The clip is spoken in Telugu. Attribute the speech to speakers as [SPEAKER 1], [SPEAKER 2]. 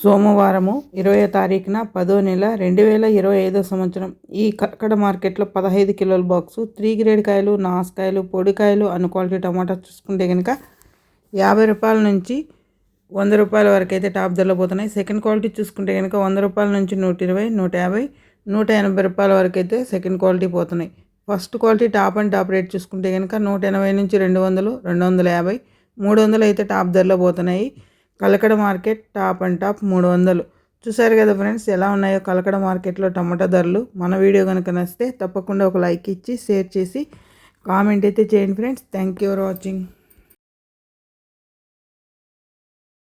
[SPEAKER 1] సోమవారము ఇరవై తారీఖున పదో నెల రెండు వేల ఇరవై ఐదో సంవత్సరం. ఈ కక్కడ మార్కెట్లో పదహైదు కిలోల బాక్సు త్రీ గ్రేడ్ కాయలు నాసుకాయలు పొడికాయలు అను క్వాలిటీ టమాటా చూసుకుంటే కనుక యాభై రూపాయల నుంచి వంద రూపాయల వరకు అయితే టాప్ ధరలో పోతున్నాయి. సెకండ్ క్వాలిటీ చూసుకుంటే కనుక వంద రూపాయల నుంచి నూట ఇరవై నూట యాభై నూట ఎనభై రూపాయల వరకు అయితే సెకండ్ క్వాలిటీ పోతున్నాయి. First quality top and top rate చూసుకుంటే కనుక నూట ఎనభై నుంచి రెండు వందలు రెండు వందల యాభై మూడు వందలు అయితే టాప్ ధరలో పోతున్నాయి. Kalakada market top and top మూడు వందలు. చూసారు కదా ఫ్రెండ్స్ ఎలా ఉన్నాయో కలకడ మార్కెట్లో టమాటా ధరలు. మన వీడియో కనుక నచ్చితే తప్పకుండా ఒక లైక్ ఇచ్చి షేర్ చేసి కామెంట్ అయితే చేయండి friends. Thank you for watching.